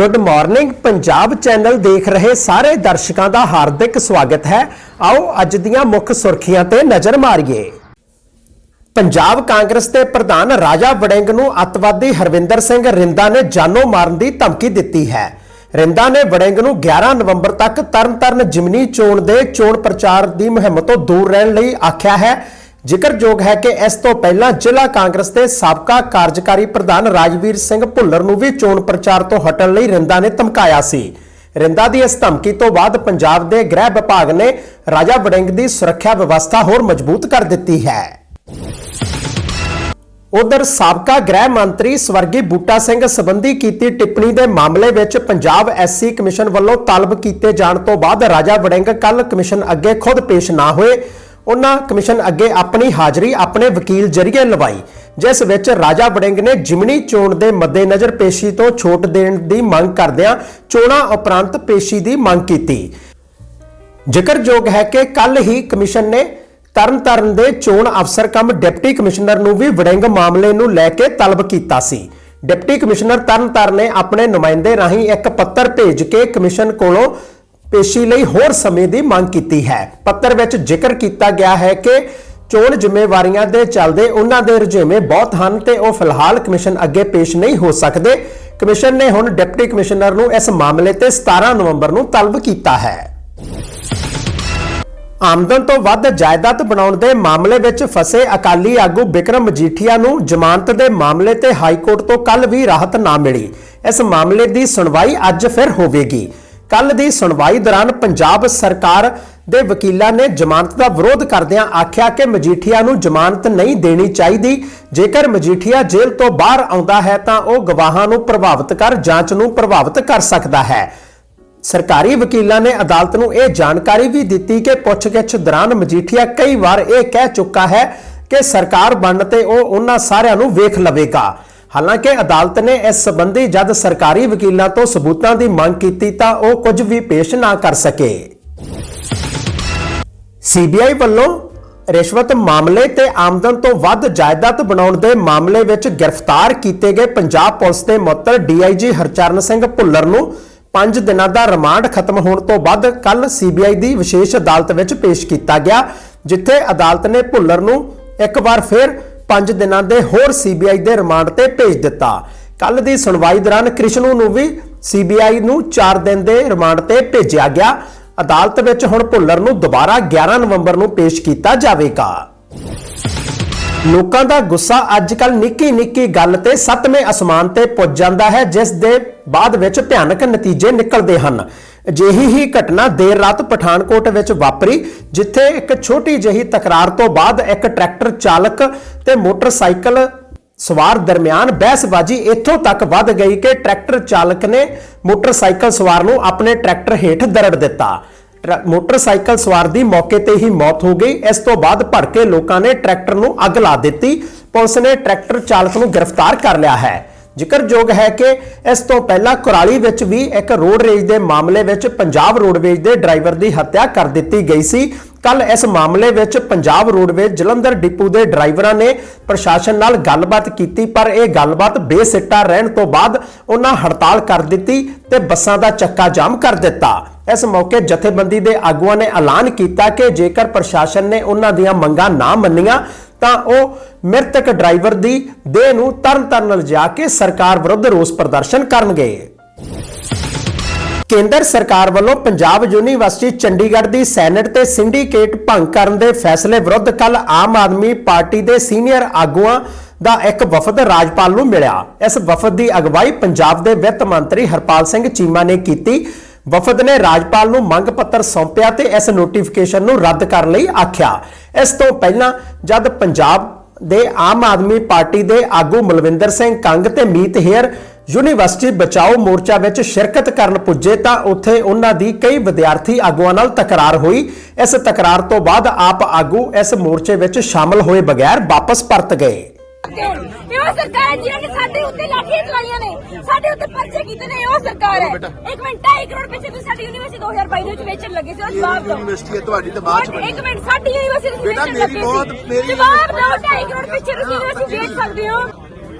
Good morning Punjab channel ਦੇਖ ਰਹੇ ਸਾਰੇ ਦਰਸ਼ਕਾਂ ਦਾ ਹਾਰਦਿਕ ਸਵਾਗਤ ਹੈ। ਆਓ ਅੱਜ ਦੀਆਂ ਮੁੱਖ ਸੁਰਖੀਆਂ ਤੇ ਨਜ਼ਰ ਮਾਰੀਏ। ਪੰਜਾਬ ਕਾਂਗਰਸ ਦੇ ਪ੍ਰਧਾਨ ਰਾਜਾ ਵੜਿੰਗ ਨੂੰ ਅੱਤਵਾਦੀ ਹਰਵਿੰਦਰ ਸਿੰਘ ਰਿੰਦਾ ਨੇ ਜਾਨੋਂ ਮਾਰਨ ਦੀ ਧਮਕੀ ਦਿੱਤੀ ਹੈ। ਰਿੰਦਾ ਨੇ ਵੜਿੰਗ ਨੂੰ 11 ਨਵੰਬਰ ਤੱਕ ਤਰਨਤਾਰਨ ਜਿਮਨੀ ਚੋਣ ਦੇ ਚੋਣ ਪ੍ਰਚਾਰ ਦੀ ਮੁਹਿੰਮ ਤੋਂ ਦੂਰ ਰਹਿਣ ਲਈ ਆਖਿਆ ਹੈ। ਜ਼ਿਕਰਯੋਗ ਹੈ ਕਿ ਇਸ ਤੋਂ ਪਹਿਲਾਂ ਜ਼ਿਲ੍ਹਾ ਕਾਂਗਰਸ ਦੇ ਸਾਬਕਾ ਕਾਰਜਕਾਰੀ ਪ੍ਰਧਾਨ ਰਾਜਵੀਰ ਸਿੰਘ ਭੁੱਲਰ ਨੂੰ ਵੀ ਚੋਣ ਪ੍ਰਚਾਰ ਤੋਂ ਹਟਣ ਲਈ ਰਿੰਦਾ ਨੇ ਧਮਕਾਇਆ ਸੀ। ਰਿੰਦਾ ਦੀ ਇਸ ਧਮਕੀ ਤੋਂ ਬਾਅਦ ਪੰਜਾਬ ਦੇ ਗ੍ਰਹਿ ਵਿਭਾਗ ਨੇ ਰਾਜਾ ਵੜਿੰਗ ਦੀ ਸੁਰੱਖਿਆ ਵਿਵਸਥਾ ਹੋਰ ਮਜ਼ਬੂਤ ਕਰ ਦਿੱਤੀ ਹੈ। ਉਧਰ ਸਾਬਕਾ ਗ੍ਰਹਿ ਮੰਤਰੀ ਸਵਰਗੀ ਬੂਟਾ ਸਿੰਘ ਸੰਬੰਧੀ ਕੀਤੀ ਟਿੱਪਣੀ ਦੇ ਮਾਮਲੇ ਵਿੱਚ ਪੰਜਾਬ ਐਸਸੀ ਕਮਿਸ਼ਨ ਵੱਲੋਂ ਤਲਬ ਕੀਤੇ ਜਾਣ ਤੋਂ ਬਾਅਦ ਰਾਜਾ ਵੜਿੰਗ ਕੱਲ ਕਮਿਸ਼ਨ ਅੱਗੇ ਖੁਦ ਪੇਸ਼ ਨਾ ਹੋਏ। ਉਹਨਾਂ ਕਮਿਸ਼ਨ ਅੱਗੇ ਆਪਣੀ ਹਾਜ਼ਰੀ ਆਪਣੇ ਵਕੀਲ ਜਰੀਏ ਲਵਾਈ, ਜਿਸ ਵਿੱਚ ਰਾਜਾ ਵੜਿੰਗ ਨੇ ਜਿਮਣੀ ਚੋਣ ਦੇ ਮੱਦੇਨਜ਼ਰ ਪੇਸ਼ੀ ਤੋਂ ਛੋਟ ਦੇਣ ਦੀ ਮੰਗ ਕਰਦਿਆਂ ਚੋਣਾਂ ਉਪਰੰਤ ਪੇਸ਼ੀ ਦੀ ਮੰਗ ਕੀਤੀ। ਜ਼ਿਕਰਯੋਗ ਹੈ ਕਿ ਕੱਲ ਹੀ ਕਮਿਸ਼ਨ ਨੇ ਤਰਨਤਾਰਨ ਦੇ ਚੋਣ ਅਫਸਰ ਕਮ ਡਿਪਟੀ ਕਮਿਸ਼ਨਰ ਨੂੰ ਵੀ ਵੜਿੰਗ ਮਾਮਲੇ ਨੂੰ ਲੈ ਕੇ ਤਲਬ ਕੀਤਾ ਸੀ। ਡਿਪਟੀ ਕਮਿਸ਼ਨਰ ਤਰਨਤਾਰਨ ਨੇ ਆਪਣੇ ਨੁਮਾਇੰਦੇ ਰਾਹੀਂ ਇੱਕ ਪੱਤਰ ਭੇਜ ਕੇ ਕਮਿਸ਼ਨ ਕੋਲੋਂ ਪੇਸ਼ੀ ਲਈ ਹੋਰ ਸਮੇਂ ਦੀ ਮੰਗ ਕੀਤੀ ਹੈ। ਪੱਤਰ ਵਿੱਚ ਜ਼ਿਕਰ ਕੀਤਾ ਗਿਆ ਹੈ ਕਿ ਚੋਣ ਜ਼ਿੰਮੇਵਾਰੀਆਂ ਦੇ ਚੱਲਦੇ ਉਹਨਾਂ ਦੇ ਰੁਝੇਵੇਂ ਬਹੁਤ ਹਨ ਤੇ ਉਹ ਫਿਲਹਾਲ ਕਮਿਸ਼ਨ ਅੱਗੇ ਪੇਸ਼ ਨਹੀਂ ਹੋ ਸਕਦੇ। ਕਮਿਸ਼ਨ ਨੇ ਹੁਣ ਡਿਪਟੀ ਕਮਿਸ਼ਨਰ ਨੂੰ ਇਸ ਮਾਮਲੇ ਤੇ 17 ਨਵੰਬਰ ਨੂੰ ਤਲਬ ਕੀਤਾ ਹੈ। ਆਮਦਨ ਤੋਂ ਵੱਧ ਜਾਇਦਾਦ ਬਣਾਉਣ ਦੇ ਮਾਮਲੇ ਵਿੱਚ ਫਸੇ ਅਕਾਲੀ ਆਗੂ ਬਿਕਰਮ ਮਜੀਠੀਆ ਨੂੰ ਜ਼ਮਾਨਤ ਦੇ ਮਾਮਲੇ ਤੇ ਹਾਈ ਕੋਰਟ ਤੋਂ ਕੱਲ ਵੀ ਰਾਹਤ ਨਾ ਮਿਲੀ। ਇਸ ਮਾਮਲੇ ਦੀ ਸੁਣਵਾਈ ਅੱਜ ਫਿਰ ਹੋਵੇਗੀ। ਕੱਲ ਦੀ ਸੁਣਵਾਈ ਦੌਰਾਨ ਪੰਜਾਬ ਸਰਕਾਰ ਦੇ ਵਕੀਲਾਂ ਨੇ ਜ਼ਮਾਨਤ ਦਾ ਵਿਰੋਧ ਕਰਦਿਆਂ ਆਖਿਆ ਕਿ ਮਜੀਠੀਆ ਨੂੰ ਜ਼ਮਾਨਤ ਨਹੀਂ ਦੇਣੀ ਚਾਹੀਦੀ। ਜੇਕਰ ਮਜੀਠੀਆ ਜੇਲ੍ਹ ਤੋਂ ਬਾਹਰ ਆਉਂਦਾ ਹੈ ਤਾਂ ਉਹ ਗਵਾਹਾਂ ਨੂੰ ਪ੍ਰਭਾਵਿਤ ਕਰ, ਜਾਂਚ ਨੂੰ ਪ੍ਰਭਾਵਿਤ ਕਰ ਸਕਦਾ ਹੈ। ਸਰਕਾਰੀ ਵਕੀਲਾਂ ਨੇ ਅਦਾਲਤ ਨੂੰ ਇਹ ਜਾਣਕਾਰੀ ਵੀ ਦਿੱਤੀ ਕਿ ਪੁੱਛਗਿੱਛ ਦੌਰਾਨ ਮਜੀਠੀਆ ਕਈ ਵਾਰ ਇਹ ਕਹਿ ਚੁੱਕਾ ਹੈ ਕਿ ਸਰਕਾਰ ਬਣਨ ਤੇ ਉਹ ਉਹਨਾਂ ਸਾਰਿਆਂ ਨੂੰ ਵੇਖ ਲਵੇਗਾ। ਹਾਲਾਂਕਿ ਅਦਾਲਤ ਨੇ ਇਸ ਸਬੰਧੀ ਜਦ ਸਰਕਾਰੀ ਵਕੀਲਾਂ ਤੋਂ ਸਬੂਤਾਂ ਦੀ ਮੰਗ ਕੀਤੀ ਤਾਂ ਉਹ ਕੁਝ ਵੀ ਪੇਸ਼ ਨਾ ਕਰ ਸਕੇ। ਸੀਬੀਆਈ ਵੱਲੋਂ ਰਿਸ਼ਵਤ ਮਾਮਲੇ ਤੇ ਆਮਦਨ ਤੋਂ ਵੱਧ ਜਾਇਦਾਦ ਬਣਾਉਣ ਦੇ ਮਾਮਲੇ ਵਿੱਚ ਗ੍ਰਿਫਤਾਰ ਕੀਤੇ ਗਏ ਪੰਜਾਬ ਪੁਲਿਸ ਦੇ ਮੁਅੱਤਲ ਡੀਆਈਜੀ ਹਰਚਰਨ ਸਿੰਘ ਭੁੱਲਰ ਨੂੰ 5 ਦਿਨਾਂ ਦਾ ਰਿਮਾਂਡ ਖਤਮ ਹੋਣ ਤੋਂ ਬਾਅਦ ਕੱਲ ਸੀਬੀਆਈ ਦੀ ਵਿਸ਼ੇਸ਼ ਅਦਾਲਤ ਵਿੱਚ ਪੇਸ਼ ਕੀਤਾ ਗਿਆ, ਜਿੱਥੇ ਅਦਾਲਤ ਨੇ ਭੁੱਲਰ ਨੂੰ ਇੱਕ ਵਾਰ ਫਿਰ 5 ਦਿਨਾਂ ਦੇ ਹੋਰ ਸੀਬੀਆਈ ਦੇ ਰਿਮਾਂਡ ਤੇ ਭੇਜ ਦਿੱਤਾ। ਕੱਲ ਦੀ ਸੁਣਵਾਈ ਦੌਰਾਨ ਕ੍ਰਿਸ਼ਨੂ ਨੂੰ ਵੀ ਸੀਬੀਆਈ ਨੂੰ 4 ਦਿਨ ਦੇ ਰਿਮਾਂਡ ਤੇ ਭੇਜਿਆ ਗਿਆ। ਅਦਾਲਤ ਵਿੱਚ ਹੁਣ ਭੁੱਲਰ ਨੂੰ ਦੁਬਾਰਾ 11 ਨਵੰਬਰ ਨੂੰ ਪੇਸ਼ ਕੀਤਾ ਜਾਵੇਗਾ। ਲੋਕਾਂ ਦਾ ਗੁੱਸਾ ਅੱਜਕੱਲ ਨਿੱਕੀ ਨਿੱਕੀ ਗੱਲ ਤੇ ਸੱਤਵੇਂ ਅਸਮਾਨ ਤੇ ਪੁੱਜ ਜਾਂਦਾ ਹੈ, ਜਿਸ ਦੇ ਬਾਅਦ ਵਿੱਚ ਭਿਆਨਕ ਨਤੀਜੇ ਨਿਕਲਦੇ ਹਨ। ਅਜਿਹੀ ਹੀ ਘਟਨਾ ਦੇਰ ਰਾਤ ਪਠਾਨਕੋਟ ਵਿੱਚ ਵਾਪਰੀ, ਜਿੱਥੇ ਇੱਕ ਛੋਟੀ ਜਿਹੀ ਤਕਰਾਰ ਤੋਂ ਬਾਅਦ ਇੱਕ ਟਰੈਕਟਰ ਚਾਲਕ ਤੇ ਮੋਟਰਸਾਈਕਲ ਸਵਾਰ ਦਰਮਿਆਨ ਬਹਿਸਬਾਜ਼ੀ ਇੱਥੋਂ ਤੱਕ ਵੱਧ ਗਈ ਕਿ ਟਰੈਕਟਰ ਚਾਲਕ ਨੇ ਮੋਟਰਸਾਈਕਲ ਸਵਾਰ ਨੂੰ ਆਪਣੇ ਟਰੈਕਟਰ ਹੇਠ ਦਰੜ ਦਿੱਤਾ। ਟਰੈ- ਮੋਟਰਸਾਈਕਲ ਸਵਾਰ ਦੀ ਮੌਕੇ ਤੇ ਹੀ ਮੌਤ ਹੋ ਗਈ। ਇਸ ਤੋਂ ਬਾਅਦ ਭੜਕੇ ਲੋਕਾਂ ਨੇ ਟਰੈਕਟਰ ਨੂੰ ਅੱਗ ਲਾ ਦਿੱਤੀ। ਪੁਲਿਸ ਨੇ ਟਰੈਕਟਰ ਚਾਲਕ ਨੂੰ ਗ੍ਰਿਫਤਾਰ ਕਰ ਲਿਆ ਹੈ। ਜ਼ਿਕਰਯੋਗ ਹੈ ਕਿ ਇਸ ਤੋਂ ਪਹਿਲਾਂ ਕੁਰਾਲੀ ਵਿੱਚ ਵੀ ਇੱਕ ਰੋਡ ਰੇਜ ਦੇ ਮਾਮਲੇ ਵਿੱਚ ਪੰਜਾਬ ਰੋਡਵੇਜ ਦੇ ਡਰਾਈਵਰ ਦੀ ਹੱਤਿਆ ਕਰ ਦਿੱਤੀ ਗਈ ਸੀ। ਕੱਲ ਇਸ ਮਾਮਲੇ ਵਿੱਚ ਪੰਜਾਬ ਰੋਡਵੇਜ ਜਲੰਧਰ ਡਿਪੂ ਦੇ ਡਰਾਈਵਰਾਂ ਨੇ ਪ੍ਰਸ਼ਾਸਨ ਨਾਲ ਗੱਲਬਾਤ ਕੀਤੀ, ਪਰ ਇਹ ਗੱਲਬਾਤ ਬੇਸਿੱਟਾ ਰਹਿਣ ਤੋਂ ਬਾਅਦ ਉਹਨਾਂ ਹੜਤਾਲ ਕਰ ਦਿੱਤੀ ਤੇ ਬੱਸਾਂ ਦਾ ਚੱਕਾ ਜਾਮ ਕਰ ਦਿੱਤਾ। ਇਸ ਮੌਕੇ ਜਥੇਬੰਦੀ ਦੇ ਆਗੂਆਂ ਨੇ ਐਲਾਨ ਕੀਤਾ ਕਿ ਜੇਕਰ ਪ੍ਰਸ਼ਾਸਨ ਨੇ ਉਹਨਾਂ ਦੀਆਂ ਮੰਗਾਂ ਨਾ ਮੰਨੀਆਂ ਤਾਂ ਉਹ ਮ੍ਰਿਤਕ ਡਰਾਈਵਰ ਦੀ ਦੇਹ ਨੂੰ ਤਰਨਤਾਰਨ ਲਿਜਾ ਕੇ ਸਰਕਾਰ ਵਿਰੁੱਧ ਰੋਸ ਪ੍ਰਦਰਸ਼ਨ ਕਰਨਗੇ। ਕੇਂਦਰ ਸਰਕਾਰ ਵੱਲੋਂ ਪੰਜਾਬ ਯੂਨੀਵਰਸਿਟੀ ਚੰਡੀਗੜ੍ਹ ਦੀ ਸੈਨੇਟ ਤੇ ਸਿੰਡੀਕੇਟ ਭੰਗ ਕਰਨ ਦੇ ਫੈਸਲੇ ਵਿਰੁੱਧ ਕੱਲ ਆਮ ਆਦਮੀ ਪਾਰਟੀ ਦੇ ਸੀਨੀਅਰ ਆਗੂਆਂ ਦਾ ਇੱਕ ਵਫਦ ਰਾਜਪਾਲ ਨੂੰ ਮਿਲਿਆ। ਇਸ ਵਫਦ ਦੀ ਅਗਵਾਈ ਪੰਜਾਬ ਦੇ ਵਿੱਤ ਮੰਤਰੀ ਹਰਪਾਲ ਸਿੰਘ ਚੀਮਾ ਨੇ ਕੀਤੀ। ਵਫਦ ਨੇ ਰਾਜਪਾਲ ਨੂੰ ਮੰਗ ਪੱਤਰ ਸੌਂਪਿਆ ਤੇ ਇਸ ਨੋਟੀਫਿਕੇਸ਼ਨ ਨੂੰ ਰੱਦ ਕਰਨ ਲਈ ਆਖਿਆ। ਇਸ ਤੋਂ ਪਹਿਲਾਂ ਜਦ ਪੰਜਾਬ ਦੇ ਆਮ ਆਦਮੀ ਪਾਰਟੀ ਦੇ ਆਗੂ ਮਲਵਿੰਦਰ ਸਿੰਘ ਕੰਗ ਤੇ ਮੀਤ ਹੇਅਰ ਯੂਨੀਵਰਸਿਟੀ ਬਚਾਓ ਮੋਰਚਾ ਵਿੱਚ ਸ਼ਿਰਕਤ ਕਰਨ ਪੁੱਜੇ ਤਾਂ ਉੱਥੇ ਉਹਨਾਂ ਦੀ ਕਈ ਵਿਦਿਆਰਥੀ ਆਗੂਆਂ ਨਾਲ ਤਕਰਾਰ ਹੋਈ। ਇਸ ਤਕਰਾਰ ਤੋਂ ਬਾਅਦ ਆਪ ਆਗੂ ਇਸ ਮੋਰਚੇ ਵਿੱਚ ਸ਼ਾਮਲ ਹੋਏ ਬਗੈਰ ਵਾਪਸ ਪਰਤ ਗਏ। ਇਹ ਉਹ ਸਰਕਾਰ ਹੈ ਜਿਹਨੇ ਸਾਡੇ ਉੱਤੇ ਲਾਠੀਆਂ ਚਲਾਈਆਂ ਨੇ। ਸਾਡੇ ਉੱਤੇ ਪਰਚੇ ਕੀਤੇ ਨੇ ਇਹ ਉਹ ਸਰਕਾਰ ਹੈ। ਇੱਕ ਮਿੰਟ 2.5 ਕਰੋੜ ਪਿੱਛੇ ਤੁਸੀਂ ਸਾਡੀ ਯੂਨੀਵਰਸਿਟੀ 2022 ਦੇ ਵਿੱਚ ਵੇਚਣ ਲੱਗੇ ਸੀ ਉਹ ਜਵਾਬ ਦਿਓ। ਯੂਨੀਵਰਸਿਟੀ ਹੈ ਤੁਹਾਡੀ ਤਾਂ ਬਾਅਦ ਚ ਬਣੀ ਇੱਕ ਮਿੰਟ ਸਾਡੀ ਯੂਨੀਵਰਸਿਟੀ ਤੁਸੀਂ ਬੇਟਾ, ਵੇਚਣ ਮੇਰੀ ਲੱਗੇ ਬਹੁਤ- ਮੇਰੀ ਜਵਾਬ ਦਿਓ 2.5 ਕਰੋੜ ਪਿੱਛੇ ਤੁਸੀਂ ਯੂਨੀਵਰਸਿਟੀ ਵੇਚ ਸਕਦੇ ਹੋ।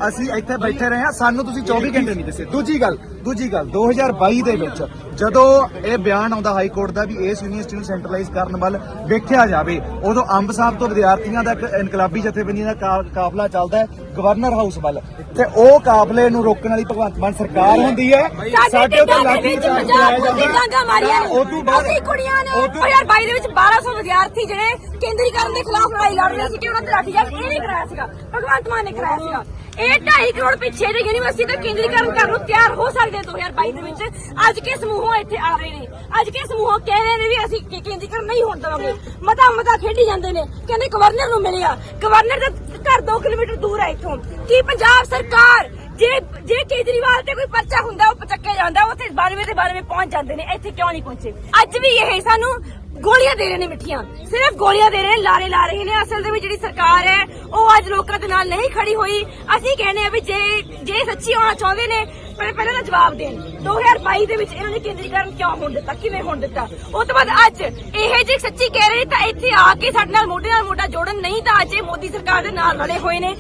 ਅਸੀਂ ਇੱਥੇ ਬੈਠੇ ਰਹੇ ਹਾਂ ਸਾਨੂੰ ਤੁਸੀਂ 24 ਘੰਟੇ ਨਹੀਂ ਦੱਸੇ। ਦੂਜੀ ਗੱਲ ਦੂਜੀ ਗੱਲ 2022 ਦੇ ਵਿੱਚ ਜਦੋਂ ਇਹ ਬਿਆਨ ਆਉਂਦਾ ਹਾਈ ਕੋਰਟ ਦਾ ਵੀ ਇਸ ਯੂਨੀਵਰਸਿਟੀ ਨੂੰ ਸੈਂਟਰਲਾਈਜ਼ ਕਰਨ ਵੱਲ ਵੇਖਿਆ ਜਾਵੇ ਉਦੋਂ ਅੰਬ ਸਾਹਿਬ ਤੋਂ ਵਿਦਿਆਰਥੀਆਂ ਦਾ ਇੱਕ ਇਨਕਲਾਬੀ ਜਥੇਬੰਦੀਆਂ ਦਾ ਕਾਫਲਾ ਚੱਲਦਾ ਹੈ ਗਵਰਨਰ ਹਾਊਸ ਵੱਲ। ਤੇ ਉਹ ਕਾਫਲੇ ਨੂੰ ਰੋਕਣ ਵਾਲੀ ਭਗਵੰਤ ਮਾਨ ਸਰਕਾਰ ਹੁੰਦੀ ਹੈ। ਸਾਡੇ ਉੱਤੇ ਲਾਠੀ ਵਿੱਚ ਚਾਰਜ ਪੰਜਾਬ ਚਲਾਇਆ ਪੁਲਿਸ ਜਾਂਦਾ ਡਾਂਗਾ ਮਾਰੀਆਂ ਨੇ। ਉਦੋਂ ਬਾਅਦ ਅਸੀਂ ਕੁੜੀਆਂ ਨੇ। ਉਦੋਂ- 2022 ਦੇ ਵਿੱਚ 1200 ਵਿਦਿਆਰਥੀ ਜਿਹੜੇ ਕੇਂਦਰੀਕਰਨ ਦੇ ਖਿਲਾਫ ਲੜਾਈ ਲੜ ਰਹੇ ਸੀ ਕਿ ਉਹਨਾਂ ਤੇ ਲਾਠੀਚਾਰਜ ਇਹ ਨਹੀਂ ਕਰਾਇਆ ਸੀਗਾ? ਭਗਵੰਤ ਮਾਨ ਨੇ ਕਰਾਇਆ ਸੀਗਾ। ਇਹ 2.5 ਕਰੋੜ ਪਿੱਛੇ ਦੇ ਯੂਨੀਵਰਸਿਟੀ ਦਾ ਕੇਂਦਰੀਕਰਨ ਕਰਨ ਨੂੰ ਤਿਆਰ ਹੋ ਸਕਦੇ 2022 ਦੇ ਵਿੱਚ। ਅੱਜ ਕੇ ਸਮੂਹੋਂ ਇੱਥੇ ਆ ਰਹੇ ਨੇ। ਅੱਜ ਕੇ ਸਮੂਹੋਂ ਕਹਿ ਰਹੇ ਨੇ ਵੀ ਅਸੀਂ ਕੇ- ਕੇਂਦਰੀਕਰਨ ਨਹੀਂ ਹੋਣ ਦੇਵਾਂਗੇ। ਮਤਾ ਮਤਾ ਖੇਡੀ ਜਾਂਦੇ ਨੇ। ਕਹਿੰਦੇ ਗਵਰਨਰ ਨੂੰ ਮਿਲਿਆ। ਗਵਰਨਰ ਦਾ ਘਰ 2 ਕਿਲੋਮੀਟਰ ਦੂਰ ਹੈ ਇੱਥੋਂ। ਕੀ ਪੰਜਾਬ ਸਰਕਾਰ ਜੇ ਜੇ ਕੇਜਰੀਵਾਲ ਤੇ ਕੋਈ ਪਰਚਾ ਹੁੰਦਾ, ਉਹ ਪਚੱਕੇ ਜਾਂਦਾ ਉੱਥੇ 92 ਤੇ 92 ਪਹੁੰਚ ਜਾਂਦੇ ਨੇ। ਇੱਥੇ ਕਿਉਂ ਨਹੀਂ ਪਹੁੰਚੇ? ਅੱਜ ਵੀ ਇਹ ਸਾਨੂੰ ਗੋਲੀਆਂ ਦੇ ਰਹੇ ਨੇ ਮਿੱਠੀਆਂ। ਸਿਰਫ ਗੋਲੀਆਂ ਦੇ ਰਹੇ ਨੇ, ਲਾਰੇ ਲਾ ਰਹੇ ਨੇ। ਅਸਲ ਦੇ ਵਿੱਚ ਜਿਹੜੀ ਸਰਕਾਰ ਹੈ, ਉਹ ਅੱਜ ਲੋਕਾਂ ਦੇ ਨਾਲ ਨਹੀਂ ਖੜੀ ਹੋਈ। ਅਸੀਂ ਕਹਿੰਦੇ ਆ ਵੀ ਜੇ ਜੇ ਸੱਚੀ ਹੋਣਾ ਚਾਹੁੰਦੇ ਨੇ ਪਰ ਪਹਿਲਾਂ ਤਾਂ ਜਵਾਬ ਦੇਣ। 2022 ਦੇ ਵਿੱਚ ਇਹਨਾਂ ਨੇ ਕੇਂਦਰੀਕਰਨ ਕਿਉਂ ਹੋਣ ਦਿੱਤਾ? ਕਿਵੇਂ ਹੋਣ ਦਿੱਤਾ? ਉਸ ਤੋਂ ਬਾਅਦ ਅੱਜ ਇਹ ਜੇ ਸੱਚੀ ਕਹਿ ਰਹੇ, ਤਾਂ ਇੱਥੇ ਆ ਕੇ ਸਾਡੇ ਨਾਲ ਮੋਢੇ ਨਾਲ ਮੋਢਾ ਜੋੜਨ ਨਹੀਂ ਤਾਂ ਅੱਜ ਇਹ ਮੋਦੀ ਸਰਕਾਰ ਦੇ ਨਾਲ ਰਲੇ ਹੋਏ ਨੇ।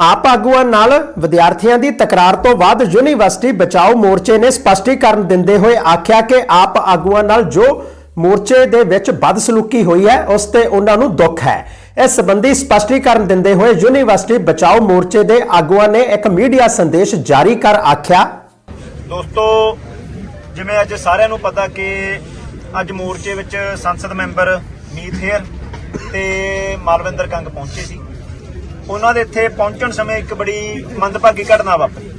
ਆਪ ਆਗੂਆਂ ਨਾਲ ਵਿਦਿਆਰਥੀਆਂ ਦੀ ਤਕਰਾਰ ਤੋਂ ਬਾਅਦ ਯੂਨੀਵਰਸਿਟੀ ਬਚਾਓ ਮੋਰਚੇ ਨੇ ਸਪਸ਼ਟੀਕਰਨ ਦਿੰਦੇ ਹੋਏ ਆਖਿਆ ਕਿ ਆਪ ਆਗੂਆਂ ਨਾਲ ਜੋ ਮੋਰਚੇ ਦੇ ਵਿੱਚ ਬਦਸਲੂਕੀ ਹੋਈ ਹੈ, ਉਸ ਤੇ ਉਹਨਾਂ ਨੂੰ ਦੁੱਖ ਹੈ। ਇਸ ਸੰਬੰਧੀ ਸਪਸ਼ਟੀਕਰਨ ਦਿੰਦੇ ਹੋਏ ਯੂਨੀਵਰਸਿਟੀ ਬਚਾਓ ਮੋਰਚੇ ਦੇ ਆਗੂਆਂ ਨੇ ਇੱਕ ਮੀਡੀਆ ਸੰਦੇਸ਼ ਜਾਰੀ ਕਰ ਆਖਿਆ। ਦੋਸਤੋ, ਜਿਵੇਂ ਅੱਜ ਸਾਰਿਆਂ ਨੂੰ ਪਤਾ ਕਿ ਅੱਜ ਮੋਰਚੇ ਵਿੱਚ ਸੰਸਦ ਮੈਂਬਰ ਮੀਤ ਹੇਅਰ ਤੇ ਮਾਲਵਿੰਦਰ ਕੰਗ ਪਹੁੰਚੇ ਸੀ। ਉਹਨਾਂ ਦੇ ਇੱਥੇ ਪਹੁੰਚਣ ਸਮੇਂ ਇੱਕ ਬੜੀ ਮੰਦਭਾਗੀ ਘਟਨਾ ਵਾਪਰੀ।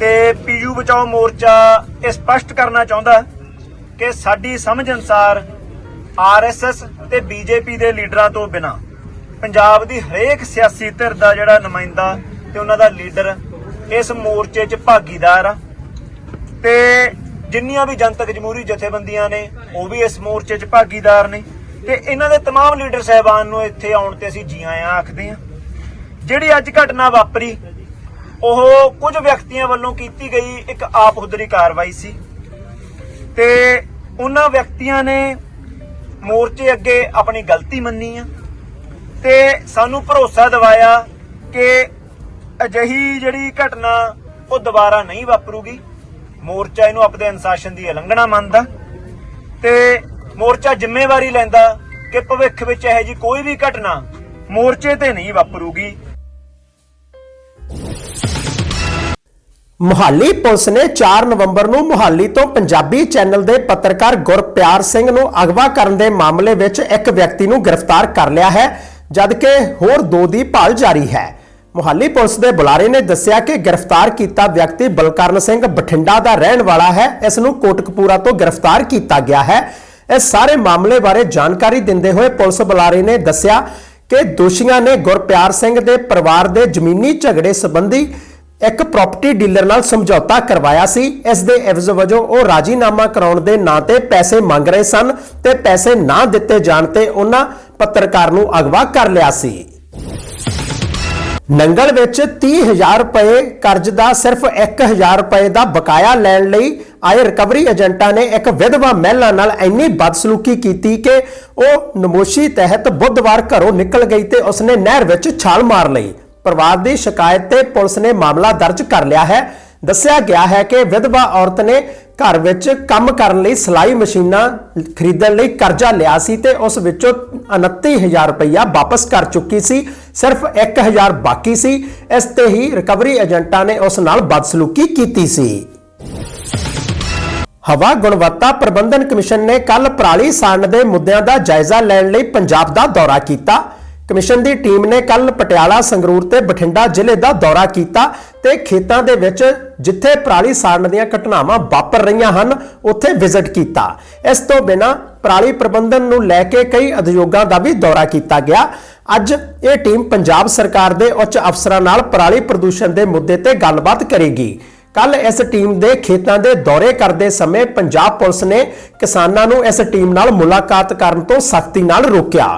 ਤੇ ਪੀਯੂ ਬਚਾਓ ਮੋਰਚਾ ਇਹ ਸਪਸ਼ਟ ਕਰਨਾ ਚਾਹੁੰਦਾ ਕਿ ਸਾਡੀ ਸਮਝ ਅਨਸਾਰ ਆਰਐਸਐਸ ਤੇ ਬੀਜੇਪੀ ਦੇ ਲੀਡਰਾਂ ਤੋਂ ਬਿਨਾ ਪੰਜਾਬ ਦੀ ਹਰੇਕ ਸਿਆਸੀ ਧਿਰ ਦਾ ਜਿਹੜਾ ਨੁਮਾਇੰਦਾ ਤੇ ਉਹਨਾਂ ਦਾ ਲੀਡਰ ਇਸ ਮੋਰਚੇ 'ਚ ਭਾਗੀਦਾਰ ਆ ਤੇ ਜਿੰਨੀਆਂ ਵੀ ਜਨਤਕ ਜਮਹੂਰੀ ਜਥੇਬੰਦੀਆਂ ਨੇ ਉਹ ਵੀ ਇਸ ਮੋਰਚੇ 'ਚ ਭਾਗੀਦਾਰ ਨੇ ਤੇ ਇਹਨਾਂ ਦੇ तमाम ਲੀਡਰ ਸਹਿਬਾਨ ਨੂੰ ਇੱਥੇ ਆਉਣ ਤੇ ਅਸੀਂ ਜੀ ਆਇਆਂ ਆਖਦੇ ਹਾਂ ਜਿਹੜੀ ਅੱਜ ਘਟਨਾ ਵਾਪਰੀ ਉਹ ਕੁਝ ਵਿਅਕਤੀਆਂ ਵੱਲੋਂ ਕੀਤੀ ਗਈ ਇੱਕ ਆਪਹੁਦਰੀ ਕਾਰਵਾਈ ਸੀ ਤੇ ਉਹਨਾਂ ਵਿਅਕਤੀਆਂ ਨੇ ਮੋਰਚੇ ਅੱਗੇ ਆਪਣੀ ਗਲਤੀ ਮੰਨੀ ਆ। ਤੇ ਸਾਨੂੰ ਭਰੋਸਾ ਦਿਵਾਇਆ ਕਿ ਅਜਿਹੀ ਜਿਹੜੀ ਘਟਨਾ ਉਹ ਦੁਬਾਰਾ ਨਹੀਂ ਵਾਪਰੂਗੀ। ਮੋਰਚਾ ਇਹਨੂੰ ਆਪਦੇ ਅਨੁਸ਼ਾਸਨ ਦੀ ਉਲੰਘਣਾ ਮੰਨਦਾ। ਤੇ ਮੋਰਚਾ ਜ਼ਿੰਮੇਵਾਰੀ ਲੈਂਦਾ ਕਿ ਭਵਿੱਖ ਵਿੱਚ ਇਹੋ ਜੀ ਕੋਈ ਵੀ ਘਟਨਾ ਮੋਰਚੇ ਤੇ ਨਹੀਂ ਵਾਪਰੂਗੀ। ਮੁਹਾਲੀ ਪੁਲਿਸ ਨੇ 4 ਨਵੰਬਰ ਨੂੰ ਮੁਹਾਲੀ ਤੋਂ ਪੰਜਾਬੀ ਚੈਨਲ ਦੇ ਪੱਤਰਕਾਰ ਗੁਰਪਿਆਰ ਸਿੰਘ ਨੂੰ ਅਗਵਾ ਕਰਨ ਦੇ ਮਾਮਲੇ ਵਿੱਚ ਇੱਕ ਵਿਅਕਤੀ ਨੂੰ ਗ੍ਰਿਫਤਾਰ ਕਰ ਲਿਆ ਹੈ, ਜਦਕਿ ਹੋਰ ਦੋ ਦੀ ਭਾਲ ਜਾਰੀ ਹੈ। ਮੁਹਾਲੀ ਪੁਲਿਸ ਦੇ ਬੁਲਾਰੇ ਨੇ ਦੱਸਿਆ ਕਿ ਗ੍ਰਿਫਤਾਰ ਕੀਤਾ ਵਿਅਕਤੀ ਬਲਕਰਨ ਸਿੰਘ ਬਠਿੰਡਾ ਦਾ ਰਹਿਣ ਵਾਲਾ ਹੈ, ਇਸ ਨੂੰ ਕੋਟਕਪੂਰਾ ਤੋਂ ਗ੍ਰਿਫਤਾਰ ਕੀਤਾ ਗਿਆ ਹੈ। ਇਸ ਸਾਰੇ ਮਾਮਲੇ ਬਾਰੇ ਜਾਣਕਾਰੀ ਦਿੰਦੇ ਹੋਏ ਪੁਲਿਸ ਬੁਲਾਰੇ ਨੇ ਦੱਸਿਆ ਕਿ ਦੋਸ਼ੀਆਂ ਨੇ ਗੁਰਪਿਆਰ ਸਿੰਘ ਦੇ ਪਰਿਵਾਰ ਦੇ ਜ਼ਮੀਨੀ ਝਗੜੇ ਸੰਬੰਧੀ ਇੱਕ ਪ੍ਰਾਪਰਟੀ ਡੀਲਰ ਨਾਲ ਸਮਝੌਤਾ ਕਰਵਾਇਆ ਸੀ। ਇਸ ਦੇ ਇਵਜ਼ ਵਜੋਂ ਉਹ ਰਾਜੀਨਾਮਾ ਕਰਾਉਣ ਦੇ ਨਾਂ ਤੇ ਪੈਸੇ ਮੰਗ ਰਹੇ ਸਨ ਤੇ ਪੈਸੇ ਨਾ ਦਿੱਤੇ ਜਾਣ ਤੇ ਉਹਨਾਂ ਪੱਤਰਕਾਰ ਨੂੰ ਅਗਵਾ ਕਰ ਲਿਆ ਸੀ। ਨੰਗਲ ਵਿੱਚ 30000 ਰੁਪਏ ਕਰਜ਼ ਦਾ ਸਿਰਫ 1000 ਰੁਪਏ ਦਾ ਬਕਾਇਆ ਲੈਣ ਲਈ ਆਏ ਰਿਕਵਰੀ ਏਜੰਟਾਂ ਨੇ ਇੱਕ ਵਿਧਵਾ ਮਹਿਲਾ ਨਾਲ ਇੰਨੀ ਬਦਸਲੂਕੀ ਕੀਤੀ ਕਿ ਉਹ ਨਮੋਸ਼ੀ ਤਹਿਤ ਬੁੱਧਵਾਰ ਘਰੋਂ ਨਿਕਲ ਗਈ ਤੇ ਉਸਨੇ ਨਹਿਰ ਵਿੱਚ ਛਾਲ ਮਾਰ ਲਈ। ਪਰਿਵਾਰ ਦੀ ਸ਼ਿਕਾਇਤ ਤੇ ਪੁਲਿਸ ਨੇ ਮਾਮਲਾ ਦਰਜ ਕਰ ਲਿਆ ਹੈ। ਦੱਸਿਆ ਗਿਆ ਹੈ ਕਿ ਵਿਧਵਾ ਔਰਤ ਨੇ ਘਰ ਵਿੱਚ ਕੰਮ ਕਰਨ ਲਈ ਸਿਲਾਈ ਮਸ਼ੀਨਾਂ ਖਰੀਦਣ ਲਈ ਕਰਜ਼ਾ ਲਿਆ ਸੀ ਤੇ ਉਸ ਵਿੱਚੋਂ 29000 ਰੁਪਇਆ ਵਾਪਸ ਕਰ ਚੁੱਕੀ ਸੀ। ਸਿਰਫ 1000 ਬਾਕੀ ਸੀ। ਇਸ ਤੇ ਹੀ ਰਿਕਵਰੀ ਏਜੰਟਾਂ ਨੇ ਉਸ ਨਾਲ ਬਦਸਲੂਕੀ ਕੀਤੀ ਸੀ। ਹਵਾ ਗੁਣਵੱਤਾ ਪ੍ਰਬੰਧਨ ਕਮਿਸ਼ਨ ਨੇ ਕੱਲ ਪਰਾਲੀ ਸਾੜਨ ਦੇ ਮੁੱਦਿਆਂ ਦਾ ਜਾਇਜ਼ਾ ਲੈਣ ਲਈ ਪੰਜਾਬ ਦਾ ਦੌਰਾ ਕੀਤਾ। ਕਮਿਸ਼ਨ ਦੀ ਟੀਮ ਨੇ ਕੱਲ ਪਟਿਆਲਾ ਸੰਗਰੂਰ ਤੇ ਬਠਿੰਡਾ ਜ਼ਿਲ੍ਹੇ ਦਾ ਦੌਰਾ ਕੀਤਾ ਤੇ ਖੇਤਾਂ ਦੇ ਵਿੱਚ ਜਿੱਥੇ ਪਰਾਲੀ ਸਾੜਨ ਦੀਆਂ ਘਟਨਾਵਾਂ ਵਾਪਰ ਰਹੀਆਂ ਹਨ, ਉੱਥੇ ਵਿਜ਼ਿਟ ਕੀਤਾ। ਇਸ ਤੋਂ ਬਿਨਾ ਪਰਾਲੀ ਪ੍ਰਬੰਧਨ ਨੂੰ ਲੈ ਕੇ ਕਈ ਉਦਯੋਗਾਂ ਦਾ ਵੀ ਦੌਰਾ ਕੀਤਾ ਗਿਆ। ਅੱਜ ਇਹ ਟੀਮ ਪੰਜਾਬ ਸਰਕਾਰ ਦੇ ਉੱਚ ਅਫਸਰਾਂ ਨਾਲ ਪਰਾਲੀ ਪ੍ਰਦੂਸ਼ਣ ਦੇ ਮੁੱਦੇ ਤੇ ਗੱਲਬਾਤ ਕਰੇਗੀ। ਕੱਲ ਇਸ ਟੀਮ ਦੇ ਖੇਤਾਂ ਦੇ ਦੌਰੇ ਕਰਦੇ ਸਮੇਂ ਪੰਜਾਬ ਪੁਲਿਸ ਨੇ ਕਿਸਾਨਾਂ ਨੂੰ ਇਸ ਟੀਮ ਨਾਲ ਮੁਲਾਕਾਤ ਕਰਨ ਤੋਂ ਸਖਤੀ ਨਾਲ ਰੋਕਿਆ।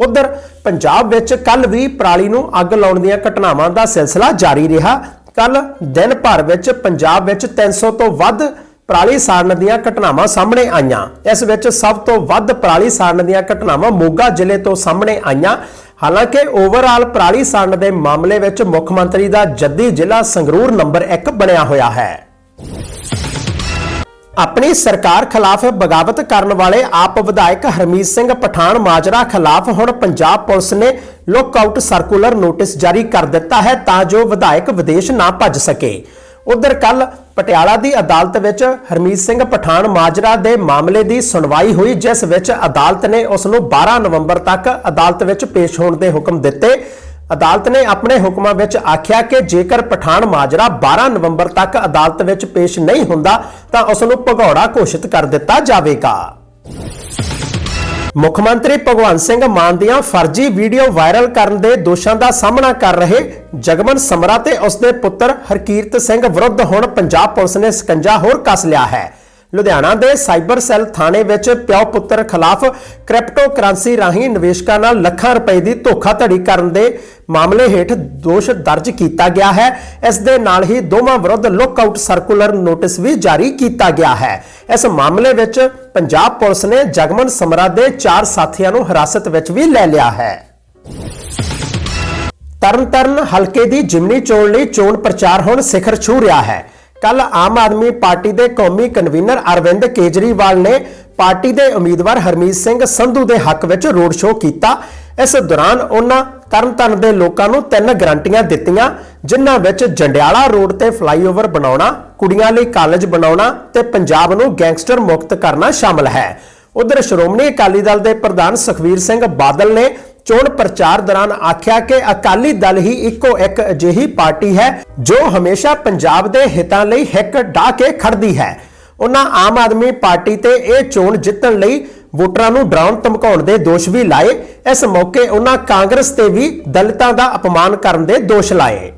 ਉਧਰ ਪੰਜਾਬ ਵਿੱਚ ਕੱਲ ਵੀ ਪਰਾਲੀ ਨੂੰ ਅੱਗ ਲਾਉਣ ਦੀਆਂ ਘਟਨਾਵਾਂ ਦਾ ਸਿਲਸਿਲਾ ਜਾਰੀ ਰਿਹਾ। ਕੱਲ ਦਿਨ ਭਰ ਵਿੱਚ ਪੰਜਾਬ ਵਿੱਚ 300 ਤੋਂ ਵੱਧ ਪਰਾਲੀ ਸਾੜਨ ਦੀਆਂ ਘਟਨਾਵਾਂ ਸਾਹਮਣੇ ਆਈਆਂ। ਇਸ ਵਿੱਚ ਸਭ ਤੋਂ ਵੱਧ ਪਰਾਲੀ ਸਾੜਨ ਦੀਆਂ ਘਟਨਾਵਾਂ ਮੋਗਾ ਜ਼ਿਲ੍ਹੇ ਤੋਂ ਸਾਹਮਣੇ ਆਈਆਂ। ਹਾਲਾਂਕਿ ਓਵਰਆਲ ਪਰਾਲੀ ਸਾੜਨ ਦੇ ਮਾਮਲੇ ਵਿੱਚ ਮੁੱਖ ਮੰਤਰੀ ਦਾ ਜੱਦੀ ਜ਼ਿਲ੍ਹਾ ਸੰਗਰੂਰ ਨੰਬਰ 1 ਬਣਿਆ ਹੋਇਆ ਹੈ। ਆਪਣੀ ਸਰਕਾਰ ਖਿਲਾਫ ਬਗਾਵਤ ਕਰਨ ਵਾਲੇ ਆਪ ਵਿਧਾਇਕ ਹਰਮੀਤ ਸਿੰਘ ਪਠਾਨ ਮਾਜਰਾ ਖਿਲਾਫ ਹੁਣ ਪੰਜਾਬ ਪੁਲਿਸ ਨੇ ਲੁੱਕਆਊਟ ਸਰਕੂਲਰ ਨੋਟਿਸ ਜਾਰੀ ਕਰ ਦਿੱਤਾ ਹੈ ਤਾਂ ਜੋ ਵਿਧਾਇਕ ਵਿਦੇਸ਼ ਨਾ ਭੱਜ ਸਕੇ। ਉਧਰ ਕੱਲ ਪਟਿਆਲਾ ਦੀ ਅਦਾਲਤ ਵਿੱਚ ਹਰਮੀਤ ਸਿੰਘ ਪਠਾਨ ਮਾਜਰਾ ਦੇ ਮਾਮਲੇ ਦੀ ਸੁਣਵਾਈ ਹੋਈ, ਜਿਸ ਵਿੱਚ ਅਦਾਲਤ ਨੇ ਉਸ ਨੂੰ 12 ਨਵੰਬਰ ਤੱਕ ਅਦਾਲਤ ਵਿੱਚ ਪੇਸ਼ ਹੋਣ ਦੇ ਹੁਕਮ ਦਿੱਤੇ। ਅਦਾਲਤ ਨੇ ਆਪਣੇ ਹੁਕਮਾਂ ਵਿੱਚ ਆਖਿਆ ਕਿ ਜੇਕਰ ਪਠਾਨ ਮਾਜਰਾ 12 ਨਵੰਬਰ ਤੱਕ ਅਦਾਲਤ ਵਿੱਚ ਪੇਸ਼ ਨਹੀਂ ਹੁੰਦਾ, ਤਾਂ ਉਸ ਨੂੰ ਭਗੌੜਾ ਘੋਸ਼ਿਤ ਕਰ ਦਿੱਤਾ ਜਾਵੇਗਾ। ਮੁੱਖ ਮੰਤਰੀ ਭਗਵੰਤ ਸਿੰਘ ਮਾਨ ਦੀਆਂ ਫਰਜ਼ੀ ਵੀਡੀਓ ਵਾਇਰਲ ਕਰਨ ਦੇ ਦੋਸ਼ਾਂ ਦਾ ਸਾਹਮਣਾ ਕਰ ਰਹੇ ਜਗਮਨ ਸਮਰਾ ਤੇ ਉਸ ਦੇ ਪੁੱਤਰ ਹਰਕੀਰਤ ਸਿੰਘ ਵਿਰੁੱਧ ਹੁਣ ਪੰਜਾਬ ਪੁਲਿਸ ਨੇ ਸਕੰਜਾ ਹੋਰ ਕੱਸ ਲਿਆ ਹੈ। ਲੁਧਿਆਣਾ ਦੇ ਸਾਈਬਰ ਸੈੱਲ ਥਾਣੇ ਵਿੱਚ ਪਿਓ ਪੁੱਤਰ ਖਿਲਾਫ ਕ੍ਰਿਪਟੋ ਕਰੰਸੀ ਰਾਹੀਂ ਨਿਵੇਸ਼ਕਾਂ ਨਾਲ ਲੱਖਾਂ ਰੁਪਏ ਦੀ ਧੋਖਾਧੜੀ ਕਰਨ ਦੇ ਮਾਮਲੇ ਹੇਠ ਦੋਸ਼ ਦਰਜ ਕੀਤਾ ਗਿਆ ਹੈ। ਇਸ ਦੇ ਨਾਲ ਹੀ ਦੋਵਾਂ ਵਿਰੁੱਧ ਲੁੱਕਆਊਟ ਸਰਕੂਲਰ ਨੋਟਿਸ ਵੀ ਜਾਰੀ ਕੀਤਾ ਗਿਆ ਹੈ। ਇਸ ਮਾਮਲੇ ਵਿੱਚ ਪੰਜਾਬ ਪੁਲਿਸ ਨੇ ਜਗਮਨ ਸਮਰਾ ਦੇ ਚਾਰ ਸਾਥੀਆਂ ਨੂੰ ਹਿਰਾਸਤ ਵਿੱਚ ਵੀ ਲੈ ਲਿਆ ਹੈ। ਤਰਨਤਾਰਨ ਹਲਕੇ ਦੀ ਜਿਮਨੀ ਚੋਣ ਲਈ ਚੋਣ ਪ੍ਰਚਾਰ ਹੁਣ ਸਿਖਰ ਛੂ ਰਿਹਾ ਹੈ। ਕੱਲ ਆਮ ਆਦਮੀ ਪਾਰਟੀ ਦੇ ਕੌਮੀ ਕਨਵੀਨਰ ਅਰਵਿੰਦ ਕੇਜਰੀਵਾਲ ਨੇ ਪਾਰਟੀ ਦੇ ਉਮੀਦਵਾਰ ਹਰਮੀਤ ਸਿੰਘ ਸੰਧੂ ਦੇ ਹੱਕ ਵਿੱਚ ਰੋਡ ਸ਼ੋਅ ਕੀਤਾ। ਇਸ ਦੌਰਾਨ ਉਹਨਾਂ ਤਰਨਤਾਰਨ ਦੇ ਲੋਕਾਂ ਨੂੰ ਤਿੰਨ ਗਰੰਟੀਆਂ ਦਿੱਤੀਆਂ, ਜਿਨ੍ਹਾਂ ਵਿੱਚ ਜੰਡਿਆਲਾ ਰੋਡ ਤੇ ਫਲਾਈਓਵਰ ਬਣਾਉਣਾ, ਕੁੜੀਆਂ ਲਈ ਕਾਲਜ ਬਣਾਉਣਾ ਤੇ ਪੰਜਾਬ ਨੂੰ ਗੈਂਗਸਟਰ ਮੁਕਤ ਕਰਨਾ ਸ਼ਾਮਲ ਹੈ। ਉਧਰ ਸ਼੍ਰੋਮਣੀ ਅਕਾਲੀ ਦਲ ਦੇ ਪ੍ਰਧਾਨ ਸੁਖਵੀਰ ਸਿੰਘ ਬਾਦਲ ਨੇ ਚੋਣ ਪ੍ਰਚਾਰ ਦੌਰਾਨ ਆਖਿਆ ਕਿ ਅਕਾਲੀ ਦਲ ਹੀ ਇੱਕੋ ਇੱਕ ਅਜਿਹੀ ਪਾਰਟੀ ਹੈ ਜੋ ਹਮੇਸ਼ਾ ਪੰਜਾਬ ਦੇ ਹਿੱਤਾਂ ਲਈ ਹਿੱਕ ਢਾ ਕੇ ਖੜਦੀ ਹੈ। ਉਹਨਾਂ ਆਮ ਆਦਮੀ ਪਾਰਟੀ ਤੇ ਇਹ ਚੋਣ ਜਿੱਤਣ ਲਈ ਵੋਟਰਾਂ ਨੂੰ ਡਰਾਉਣ ਧਮਕਾਉਣ ਦੇ ਦੋਸ਼ ਵੀ ਲਾਏ। ਇਸ ਮੌਕੇ ਉਹਨਾਂ ਕਾਂਗਰਸ ਤੇ ਵੀ ਦਲਿਤਾਂ ਦਾ ਅਪਮਾਨ ਕਰਨ ਦੇ ਦੋਸ਼ ਲਾਏ।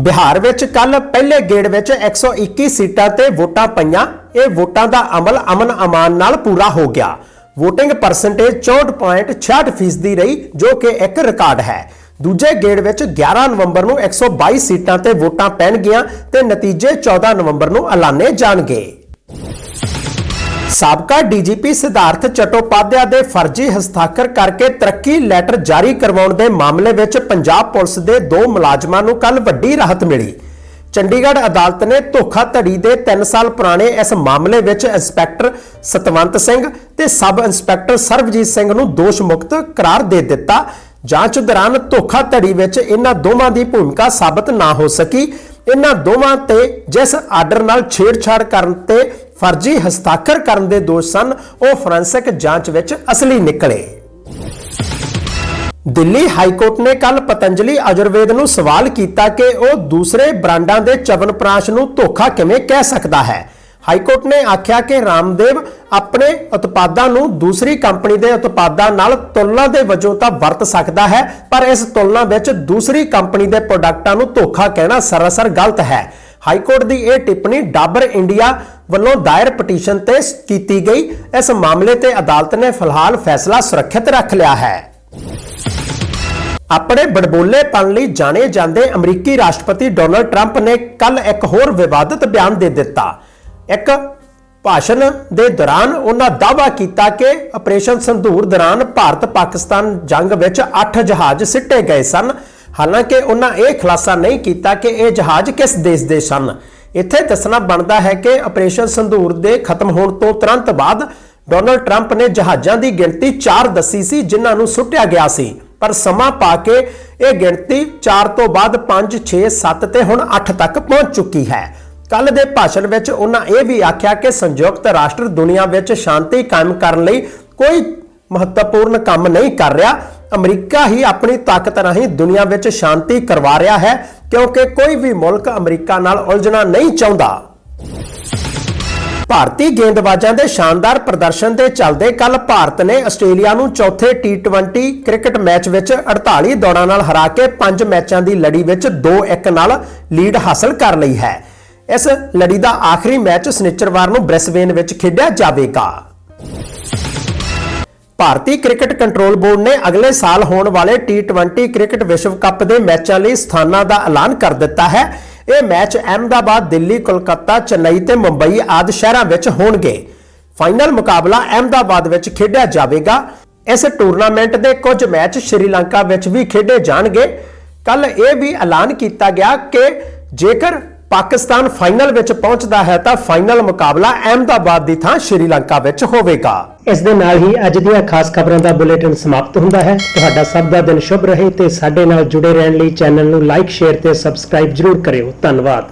ਬਿਹਾਰ ਵਿੱਚ ਕੱਲ ਪਹਿਲੇ ਗੇੜ ਵਿੱਚ 121 ਸੀਟਾਂ ਤੇ ਵੋਟਾਂ ਪਈਆਂ। ਇਹ ਵੋਟਾਂ ਦਾ ਅਮਲ ਅਮਨ ਅਮਾਨ ਨਾਲ ਪੂਰਾ ਹੋ ਗਿਆ। VOTING ਪਰਸੈਂਟੇਜ 64.66% ਫੀਸਦੀ ਰਹੀ, ਜੋ ਕਿ ਇੱਕ ਰਿਕਾਰਡ ਹੈ। ਦੂਜੇ ਗੇੜ ਵਿੱਚ 11 ਨਵੰਬਰ ਨੂੰ 122 ਸੀਟਾਂ ਤੇ ਵੋਟਾਂ ਪੈਣਗੀਆਂ ਤੇ ਨਤੀਜੇ 14 ਨਵੰਬਰ ਨੂੰ ਐਲਾਨੇ ਜਾਣਗੇ। ਸਾਬਕਾ ਡੀਜੀਪੀ ਸਿਧਾਰਥ ਚਟੋਪਾਧਿਆ ਦੇ ਫਰਜ਼ੀ ਹਸਤਾਖਰ ਕਰਕੇ ਤਰੱਕੀ ਲੈਟਰ ਜਾਰੀ ਕਰਵਾਉਣ ਦੇ ਮਾਮਲੇ ਵਿੱਚ ਪੰਜਾਬ ਪੁਲਿਸ ਦੇ ਦੋ ਮੁਲਾਜ਼ਮਾਂ ਨੂੰ ਕੱਲ ਵੱਡੀ ਰਾਹਤ ਮਿਲੀ। ਚੰਡੀਗੜ੍ਹ ਅਦਾਲਤ ਨੇ ਧੋਖਾਧੜੀ ਦੇ 3 ਸਾਲ ਪੁਰਾਣੇ ਇਸ ਮਾਮਲੇ ਵਿੱਚ ਇੰਸਪੈਕਟਰ ਸਤਵੰਤ ਸਿੰਘ ਤੇ ਸਬ ਇੰਸਪੈਕਟਰ ਸਰਬਜੀਤ ਸਿੰਘ ਨੂੰ ਦੋਸ਼ ਮੁਕਤ ਕਰਾਰ ਦੇ ਦਿੱਤਾ। ਜਾਂਚ ਦੌਰਾਨ ਧੋਖਾਧੜੀ ਵਿੱਚ ਇਹਨਾਂ ਦੋਵਾਂ ਦੀ ਭੂਮਿਕਾ ਸਾਬਤ ਨਾ ਹੋ ਸਕੀ। ਇਹਨਾਂ ਦੋਵਾਂ ਤੇ ਜਿਸ ਆਰਡਰ ਨਾਲ ਛੇੜਛਾੜ ਕਰਨ ਤੇ ਫਰਜ਼ੀ ਹਸਤਾਖਰ ਕਰਨ ਦੇ ਦੋਸ਼ ਸਨ, ਉਹ ਫੋਰੈਂਸਿਕ ਜਾਂਚ ਵਿੱਚ ਅਸਲੀ ਨਿਕਲੇ। ਦਿੱਲੀ ਹਾਈ ਕੋਰਟ ਨੇ ਕੱਲ ਪਤੰਜਲੀ ਆਯੁਰਵੇਦ ਨੂੰ ਸਵਾਲ ਕੀਤਾ ਕਿ ਉਹ ਦੂਸਰੇ ਬ੍ਰਾਂਡਾਂ ਦੇ ਚਵਨਪ੍ਰਾਸ਼ ਨੂੰ ਧੋਖਾ ਕਿਵੇਂ ਕਹਿ ਸਕਦਾ ਹੈ। ਹਾਈ ਕੋਰਟ ਨੇ ਆਖਿਆ ਕਿ ਰਾਮਦੇਵ ਆਪਣੇ ਉਤਪਾਦਾਂ ਨੂੰ ਦੂਸਰੀ ਕੰਪਨੀ ਦੇ ਉਤਪਾਦਾਂ ਨਾਲ ਤੁਲਨਾ ਦੇ ਵਜੋਂ ਤਾਂ ਵਰਤ ਸਕਦਾ ਹੈ, ਪਰ ਇਸ ਤੁਲਨਾ ਵਿੱਚ ਦੂਸਰੀ ਕੰਪਨੀ ਦੇ ਪ੍ਰੋਡਕਟਾਂ ਨੂੰ ਧੋਖਾ ਕਹਿਣਾ ਸਰਾਸਰ ਗਲਤ ਹੈ। ਹਾਈ ਕੋਰਟ ਦੀ ਇਹ ਟਿੱਪਣੀ ਡਾਬਰ ਇੰਡੀਆ ਵੱਲੋਂ ਦਾਇਰ ਪਟੀਸ਼ਨ ਤੇ ਕੀਤੀ ਗਈ। ਇਸ ਮਾਮਲੇ ਤੇ ਅਦਾਲਤ ਨੇ ਫਿਲਹਾਲ ਫੈਸਲਾ ਸੁਰੱਖਿਅਤ ਰੱਖ ਲਿਆ ਹੈ। ਆਪਣੇ ਬੜਬੋਲੇਪਣ ਲਈ ਜਾਣੇ ਜਾਂਦੇ ਅਮਰੀਕੀ ਰਾਸ਼ਟਰਪਤੀ ਡੋਨਲਡ ਟਰੰਪ ਨੇ ਕੱਲ ਇੱਕ ਹੋਰ ਵਿਵਾਦਤ ਬਿਆਨ ਦੇ ਦਿੱਤਾ। ਇੱਕ ਭਾਸ਼ਣ ਦੇ ਦੌਰਾਨ ਉਹਨਾਂ ਦਾਅਵਾ ਕੀਤਾ ਕਿ ਆਪਰੇਸ਼ਨ ਸੰਧੂਰ ਦੌਰਾਨ ਭਾਰਤ ਪਾਕਿਸਤਾਨ ਜੰਗ ਵਿੱਚ 8 ਜਹਾਜ਼ ਸਿੱਟੇ ਗਏ ਸਨ। ਹਾਲਾਂਕਿ ਉਹਨਾਂ ਇਹ ਖੁਲਾਸਾ ਨਹੀਂ ਕੀਤਾ ਕਿ ਇਹ ਜਹਾਜ਼ ਕਿਸ ਦੇਸ਼ ਦੇ ਸਨ। ਇੱਥੇ ਦੱਸਣਾ ਬਣਦਾ ਹੈ ਕਿ ਆਪਰੇਸ਼ਨ ਸੰਧੂਰ ਦੇ ਖਤਮ ਹੋਣ ਤੋਂ ਤੁਰੰਤ ਬਾਅਦ ਡੋਨਲਡ ਟਰੰਪ ਨੇ ਜਹਾਜ਼ਾਂ ਦੀ ਗਿਣਤੀ 4 ਦੱਸੀ ਸੀ, ਜਿਨ੍ਹਾਂ ਨੂੰ ਸੁੱਟਿਆ ਗਿਆ ਸੀ। ਪਰ ਸਮਾਂ ਪਾ ਕੇ ਇਹ ਗਿਣਤੀ 4 ਤੋਂ ਬਾਅਦ 5 6 7 ਤੇ ਹੁਣ 8 ਤੱਕ ਪਹੁੰਚ ਚੁੱਕੀ ਹੈ। ਕੱਲ ਦੇ ਭਾਸ਼ਣ ਵਿੱਚ ਉਹਨਾਂ ਇਹ ਵੀ ਆਖਿਆ ਕਿ ਸੰਯੁਕਤ ਰਾਸ਼ਟਰ ਦੁਨੀਆ ਵਿੱਚ ਸ਼ਾਂਤੀ ਕਾਇਮ ਕਰਨ ਲਈ ਕੋਈ ਮਹੱਤਵਪੂਰਨ ਕੰਮ ਨਹੀਂ ਕਰ ਰਿਹਾ। ਅਮਰੀਕਾ ਹੀ ਆਪਣੀ ਤਾਕਤ ਰਾਹੀਂ ਦੁਨੀਆ ਵਿੱਚ ਸ਼ਾਂਤੀ ਕਰਵਾ ਰਿਹਾ ਹੈ, ਕਿਉਂਕਿ ਕੋਈ ਵੀ ਮੁਲਕ ਅਮਰੀਕਾ ਨਾਲ ਉਲਝਣਾ ਨਹੀਂ ਚਾਹੁੰਦਾ। ਭਾਰਤੀ ਗੇਂਦਬਾਜ਼ਾਂ ਦੇ ਸ਼ਾਨਦਾਰ ਪ੍ਰਦਰਸ਼ਨ ਦੇ ਚੱਲਦੇ ਕੱਲ ਭਾਰਤ ਨੇ ਆਸਟ੍ਰੇਲੀਆ ਨੂੰ ਚੌਥੇ T20 ਕ੍ਰਿਕਟ ਮੈਚ ਵਿੱਚ 48 ਦੌੜਾਂ ਨਾਲ ਹਰਾ ਕੇ 5 ਮੈਚਾਂ ਦੀ ਲੜੀ ਵਿੱਚ 2-1 ਨਾਲ ਲੀਡ ਹਾਸਲ ਕਰ ਲਈ ਹੈ। ਇਸ ਲੜੀ ਦਾ ਆਖਰੀ ਮੈਚ ਸਨਿਚਰਵਾਰ ਨੂੰ ਬ੍ਰਿਸਬੇਨ ਵਿੱਚ ਖੇਡਿਆ ਜਾਵੇਗਾ। ਭਾਰਤੀ ਕ੍ਰਿਕਟ ਕੰਟਰੋਲ ਬੋਰਡ ਨੇ ਅਗਲੇ ਸਾਲ ਹੋਣ ਵਾਲੇ T20 ਕ੍ਰਿਕਟ ਵਿਸ਼ਵ ਕੱਪ ਦੇ ਮੈਚਾਂ ਲਈ ਸਥਾਨਾਂ ਦਾ ਐਲਾਨ ਕਰ ਦਿੱਤਾ ਹੈ। ਇਹ ਮੈਚ ਅਹਿਮਦਾਬਾਦ, ਦਿੱਲੀ, ਕੋਲਕਾਤਾ, ਚੇਨਈ ਤੇ ਮੁੰਬਈ ਆਦਿ ਸ਼ਹਿਰਾਂ ਵਿੱਚ ਹੋਣਗੇ। ਫਾਈਨਲ ਮੁਕਾਬਲਾ ਅਹਿਮਦਾਬਾਦ ਵਿੱਚ ਖੇਡਿਆ ਜਾਵੇਗਾ। ਇਸ ਟੂਰਨਾਮੈਂਟ ਦੇ ਕੁਝ ਮੈਚ ਸ਼੍ਰੀਲੰਕਾ ਵਿੱਚ ਵੀ ਖੇਡੇ ਜਾਣਗੇ। ਕੱਲ ਇਹ ਵੀ ਐਲਾਨ ਕੀਤਾ ਗਿਆ ਕਿ ਜੇਕਰ ਪਾਕਿਸਤਾਨ ਫਾਈਨਲ ਵਿੱਚ ਪਹੁੰਚਦਾ ਹੈ ਤਾਂ ਫਾਈਨਲ ਮੁਕਾਬਲਾ ਅਹਿਮਦਾਬਾਦ ਦੀ ਥਾਂ ਸ਼੍ਰੀਲੰਕਾ ਵਿੱਚ ਹੋਵੇਗਾ। ਇਸ ਦੇ ਨਾਲ ਹੀ ਅੱਜ ਦੀਆਂ ਖਾਸ ਖਬਰਾਂ ਦਾ ਬੁਲੇਟਿਨ ਸਮਾਪਤ ਹੁੰਦਾ ਹੈ। ਤੁਹਾਡਾ ਸਭ ਦਾ ਦਿਨ ਸ਼ੁਭ ਰਹੇ ਤੇ ਸਾਡੇ ਨਾਲ ਜੁੜੇ ਰਹਿਣ ਲਈ ਚੈਨਲ ਨੂੰ ਲਾਈਕ, ਸ਼ੇਅਰ ਤੇ ਸਬਸਕ੍ਰਾਈਬ ਜਰੂਰ ਕਰਿਓ। ਧੰਨਵਾਦ।